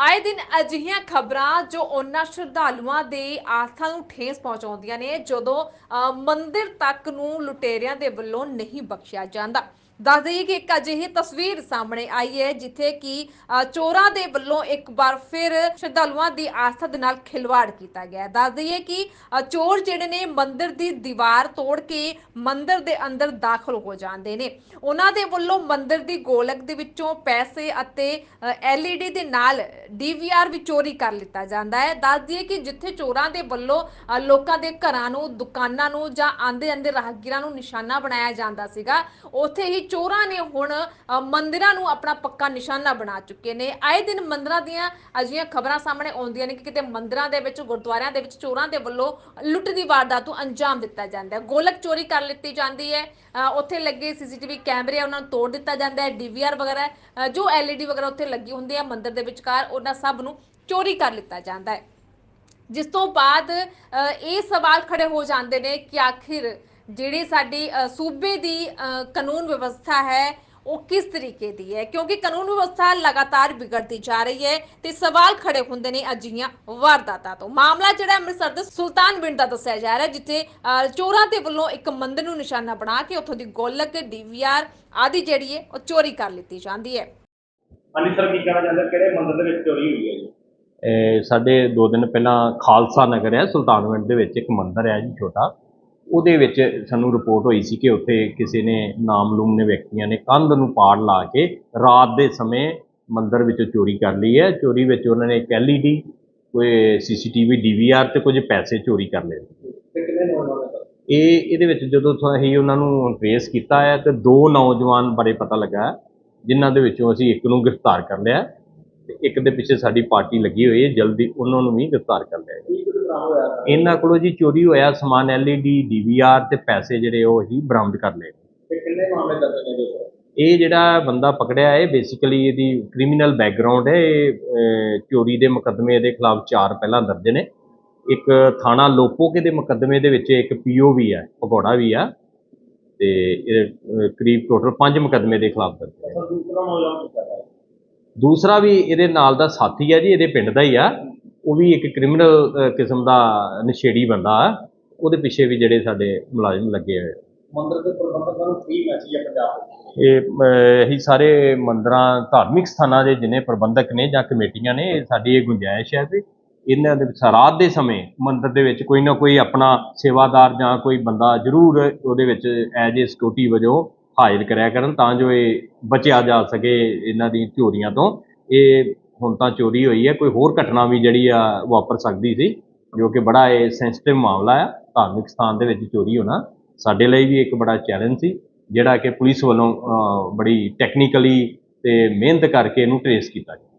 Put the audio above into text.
ਆਏ ਦਿਨ ਅਜਿਹੀਆਂ ਖਬਰਾਂ ਜੋ ਉਹਨਾਂ ਸ਼ਰਧਾਲੂਆਂ ਦੇ ਆਸਥਾ ਨੂੰ ਠੇਸ ਪਹੁੰਚਾਉਂਦੀਆਂ ਨੇ ਜਦੋਂ ਅ, ਮੰਦਿਰ ਤੱਕ ਨੂੰ ਲੁਟੇਰਿਆਂ ਦੇ ਵੱਲੋਂ ਨਹੀਂ ਬਖਸ਼ਿਆ ਜਾਂਦਾ। ਦੱਸ ਦਈਏ ਕਿ ਇੱਕ ਅਜਿਹੀ ਤਸਵੀਰ ਸਾਹਮਣੇ ਆਈ ਹੈ, ਜਿੱਥੇ ਕਿ ਚੋਰਾਂ ਦੇ ਵੱਲੋਂ ਇੱਕ ਵਾਰ ਫਿਰ ਸ਼ਰਧਾਲੂਆਂ ਦੀ ਆਸਥਾ ਦੇ ਨਾਲ ਖਿਲਵਾੜ ਕੀਤਾ ਗਿਆ ਦੱਸ ਦਈਏ ਕਿ ਚੋਰ ਜਿਹੜੇ ਨੇ ਮੰਦਿਰ ਦੀ ਦੀਵਾਰ ਤੋੜ ਕੇ ਮੰਦਿਰ ਦੇ ਅੰਦਰ ਦਾਖਲ ਹੋ ਜਾਂਦੇ ਨੇ। ਉਹਨਾਂ ਦੇ ਵੱਲੋਂ ਮੰਦਿਰ ਦੀ ਗੋਲਕ ਦੇ ਵਿੱਚੋਂ ਪੈਸੇ ਅਤੇ LED ਦੇ ਨਾਲ ਡੀਵੀਆਰ ਵੀ ਚੋਰੀ ਕਰ ਲਿੱਤਾ ਜਾਂਦਾ ਹੈ। ਦੱਸ ਦਈਏ ਕਿ ਜਿੱਥੇ ਚੋਰਾਂ ਦੇ ਵੱਲੋਂ ਲੋਕਾਂ ਦੇ ਘਰਾਂ ਨੂੰ, ਦੁਕਾਨਾਂ ਨੂੰ ਜਾਂ ਆਂਦੇ ਆਂਦੇ ਰਾਹਗੀਰਾਂ ਨੂੰ ਨਿਸ਼ਾਨਾ ਬਣਾਇਆ ਜਾਂਦਾ ਸੀਗਾ, ਉੱਥੇ ਹੀ ਚੋਰਾਂ ਨੇ ਹੁਣ ਮੰਦਿਰਾਂ ਨੂੰ ਆਪਣਾ ਪੱਕਾ ਨਿਸ਼ਾਨਾ ਬਣਾ ਚੁੱਕੇ ਨੇ। ਆਏ ਦਿਨ ਮੰਦਿਰਾਂ ਦੀਆਂ ਅਜਿਹੀਆਂ ਖਬਰਾਂ ਸਾਹਮਣੇ ਆਉਂਦੀਆਂ ਨੇ ਕਿ ਕਿਤੇ ਮੰਦਿਰਾਂ ਦੇ ਵਿੱਚ ਗੁਰਦੁਆਰਿਆਂ ਦੇ ਵਿੱਚ ਚੋਰਾਂ ਦੇ ਵੱਲੋਂ ਲੁੱਟ ਦੀ ਵਾਰਦਾਤ ਨੂੰ ਅੰਜਾਮ ਦਿੱਤਾ ਜਾਂਦਾ ਹੈ। ਗੋਲਕ ਚੋਰੀ ਕਰ ਲਿੱਤੀ ਜਾਂਦੀ ਹੈ। ਉੱਥੇ ਲੱਗੇ ਸੀਸੀਟੀਵੀ ਕੈਮਰੇ ਆ, ਉਹਨਾਂ ਨੂੰ ਤੋੜ ਦਿੱਤਾ ਜਾਂਦਾ ਹੈ। ਡੀਵੀਆਰ ਵਗੈਰਾ ਅ, ਜੋ LED ਵਗੈਰਾ ਉੱਥੇ ਲੱਗੀ ਹੁੰਦੀ ਹੈ ਮੰਦਿਰ ਦੇ ਵਿਚਕਾਰ ਉਹਨਾਂ ਸਭ ਨੂੰ ਚੋਰੀ ਕਰ ਲਿੱਤਾ ਜਾਂਦਾ ਹੈ। ਜਿਸ ਤੋਂ ਬਾਅਦ ਇਹ ਸਵਾਲ ਖੜੇ ਹੋ ਜਾਂਦੇ ਨੇ ਕਿ ਆਖਿਰ ਜਿਹੜੀ ਸਾਡੀ ਸੂਬੇ ਦੀ ਕਾਨੂੰਨ ਵਿਵਸਥਾ ਹੈ ਉਹ ਕਿਸ ਤਰੀਕੇ ਦੀ ਹੈ? ਕਿਉਂਕਿ ਕਾਨੂੰਨ ਵਿਵਸਥਾ ਲਗਾਤਾਰ ਵਿਗੜਦੀ ਜਾ ਰਹੀ ਹੈ ਤੇ ਸਵਾਲ ਖੜੇ ਹੁੰਦੇ ਨੇ ਅਜਿਹੀਆਂ ਵਾਰਦਾਤਾਂ ਤੋਂ। ਮਾਮਲਾ ਜਿਹੜਾ ਅੰਮ੍ਰਿਤਸਰ ਦੇ ਸੁਲਤਾਨਵਿੰਡ ਦਾ ਦੱਸਿਆ ਜਾ ਰਿਹਾ ਜਿੱਥੇ ਚੋਰਾਂ ਦੇ ਵੱਲੋਂ ਇੱਕ ਮੰਦਿਰ ਨੂੰ ਨਿਸ਼ਾਨਾ ਬਣਾ ਕੇ ਉੱਥੋਂ ਦੀ ਗੋਲਕ ਡੀਵੀਆਰ ਆਦਿ ਜਿਹੜੀ ਹੈ ਉਹ ਚੋਰੀ ਕਰ ਲਿੱਤੀ ਜਾਂਦੀ ਹੈ। ਹਾਂਜੀ ਸਰ ਕੀ ਕਹਿਣਾ ਚਾਹੁੰਦੇ ਹੋ? ਕਿਹੜੇ ਮੰਦਿਰ ਦੇ ਵਿੱਚ ਚੋਰੀ ਹੋਈ ਹੈ ਜੀ? ਇਹ ਸਾਡੇ 2 ਦਿਨ ਪਹਿਲਾਂ ਖਾਲਸਾ ਨਗਰ ਹੈ ਸੁਲਤਾਨਵਿੰਡ ਦੇ ਵਿੱਚ ਇੱਕ ਮੰਦਿਰ ਹੈ ਜੀ ਛੋਟਾ। ਉਹਦੇ ਵਿੱਚ ਸਾਨੂੰ ਰਿਪੋਰਟ ਹੋਈ ਸੀ ਕਿ ਉੱਥੇ ਕਿਸੇ ਨੇ ਨਾਮਲੂਮ ਨੇ ਵਿਅਕਤੀਆਂ ਨੇ ਕੰਧ ਨੂੰ ਪਾੜ ਲਾ ਕੇ ਰਾਤ ਦੇ ਸਮੇਂ ਮੰਦਿਰ ਵਿੱਚੋਂ ਚੋਰੀ ਕਰ ਲਈ ਹੈ। ਚੋਰੀ ਵਿੱਚ ਉਹਨਾਂ ਨੇ ਇੱਕ LED ਕੋਈ ਸੀਸੀਟੀਵੀ ਡੀਵੀਆਰ ਤੇ ਕੁਝ ਪੈਸੇ ਚੋਰੀ ਕਰ ਲਏ। ਇਹ ਇਹਦੇ ਵਿੱਚ ਜਦੋਂ ਅਸੀਂ ਉਹਨਾਂ ਨੂੰ ਟ੍ਰੇਸ ਕੀਤਾ ਹੈ ਤੇ ਦੋ ਨੌਜਵਾਨ ਬਾਰੇ ਪਤਾ ਲੱਗਾ ਜਿਨ੍ਹਾਂ ਦੇ ਵਿੱਚੋਂ ਅਸੀਂ ਇੱਕ ਨੂੰ ਗ੍ਰਿਫਤਾਰ ਕਰ ਲਿਆ ਤੇ ਇੱਕ ਦੇ ਪਿੱਛੇ ਸਾਡੀ ਪਾਰਟੀ ਲੱਗੀ ਹੋਈ ਹੈ। ਜਲਦੀ ਉਹਨਾਂ ਨੂੰ ਵੀ ਗ੍ਰਿਫਤਾਰ ਕਰ ਲਿਆ ਇਹਨਾਂ ਕੋਲੋਂ ਜੀ ਚੋਰੀ ਹੋਇਆ ਸਮਾਨ LED DVR ਤੇ ਪੈਸੇ ਜਿਹੜੇ ਉਹ ਅਸੀਂ ਬਰਾਮਦ ਕਰ ਲਏ। ਤੇ ਕਿੰਨੇ ਮਾਮਲੇ ਦਰਜ ਨੇ ਜੋ ਇਹ ਜਿਹੜਾ ਬੰਦਾ ਪਕੜਿਆ ਹੈ ਬੇਸਿਕਲੀ ਇਹਦੀ ਕ੍ਰਿਮੀਨਲ ਬੈਕਗ੍ਰਾਉਂਡ ਹੈ। ਇਹ ਚੋਰੀ ਦੇ ਮੁਕੱਦਮੇ ਇਹਦੇ ਖਿਲਾਫ ਚਾਰ ਪਹਿਲਾਂ ਦਰਜ ਨੇ। ਇੱਕ ਥਾਣਾ ਲੋਪੋਕੇ ਦੇ ਮੁਕੱਦਮੇ ਦੇ ਵਿੱਚ ਇੱਕ ਪੀਓ ਵੀ ਹੈ ਭਗੌੜਾ ਵੀ ਆ। ਤੇ ਇਹ ਕਰੀਬ ਟੋਟਲ ਪੰਜ ਮੁਕੱਦਮੇ ਦੇ ਖਿਲਾਫ ਦਰਜ ਹੈ। ਦੂਸਰਾ ਵੀ ਇਹਦੇ ਨਾਲ ਦਾ ਸਾਥੀ ਹੈ ਜੀ ਇਹਦੇ ਪਿੰਡ ਦਾ ਹੀ ਆ। ਉਹ ਵੀ ਇੱਕ ਕ੍ਰਿਮੀਨਲ ਕਿਸਮ ਦਾ ਨਸ਼ੇੜੀ ਬੰਦਾ ਆ। ਉਹਦੇ ਪਿੱਛੇ ਵੀ ਜਿਹੜੇ ਸਾਡੇ ਮੁਲਾਜ਼ਮ ਲੱਗੇ ਹੋਏ। ਮੰਦਿਰ ਦੇ ਪ੍ਰਬੰਧਕਾਂ ਨੂੰ ਕੀ ਮੈਸੇਜ ਹੈ ਪੰਜਾਬ ਇਹ ਇਹੀ ਸਾਰੇ ਮੰਦਰਾਂ ਧਾਰਮਿਕ ਸਥਾਨਾਂ ਦੇ ਜਿਨੇ ਪ੍ਰਬੰਧਕ ਨੇ ਜਾਂ ਕਮੇਟੀਆਂ ਨੇ ਇਹ ਸਾਡੀ ਇਹ ਗੁੰਜਾਇਸ਼ ਹੈ ਵੀ ਇਹਨਾਂ ਦੇ ਵਿੱਚ ਰਾਤ ਦੇ ਸਮੇਂ ਮੰਦਿਰ ਦੇ ਵਿੱਚ ਕੋਈ ਨਾ ਕੋਈ ਆਪਣਾ ਸੇਵਾਦਾਰ ਜਾਂ ਕੋਈ ਬੰਦਾ ਜ਼ਰੂਰ ਉਹਦੇ ਵਿੱਚ ਐਜ ਏ ਸਿਕਿਉਰਿਟੀ ਵਜੋਂ ਹਾਜ਼ਰ ਕਰਿਆ ਕਰਨ ਤਾਂ ਜੋ ਇਹ ਬਚਿਆ ਜਾ ਸਕੇ ਇਹਨਾਂ ਦੀ ਚੋਰੀਆਂ ਤੋਂ। ਇਹ ਹੁਣ ਤਾਂ ਚੋਰੀ ਹੋਈ ਹੈ। ਕੋਈ ਹੋਰ ਘਟਨਾ ਵੀ ਜਿਹੜੀ ਆ, ਵਾਪਰ ਸਕਦੀ ਸੀ, ਜੋ ਕਿ ਬੜਾ ਇਹ ਸੈਂਸਿਟਿਵ ਮਾਮਲਾ ਆ। ਧਾਰਮਿਕ ਸਥਾਨ ਦੇ ਵਿੱਚ ਚੋਰੀ ਹੋਣਾ ਸਾਡੇ ਲਈ ਵੀ ਇੱਕ ਬੜਾ ਚੈਲੰਜ ਸੀ, ਜਿਹੜਾ ਕਿ ਪੁਲਿਸ ਵੱਲੋਂ ਬੜੀ ਟੈਕਨੀਕਲੀ ਤੇ ਮਿਹਨਤ ਕਰਕੇ ਇਹਨੂੰ ਟ੍ਰੇਸ ਕੀਤਾ ਗਿਆ।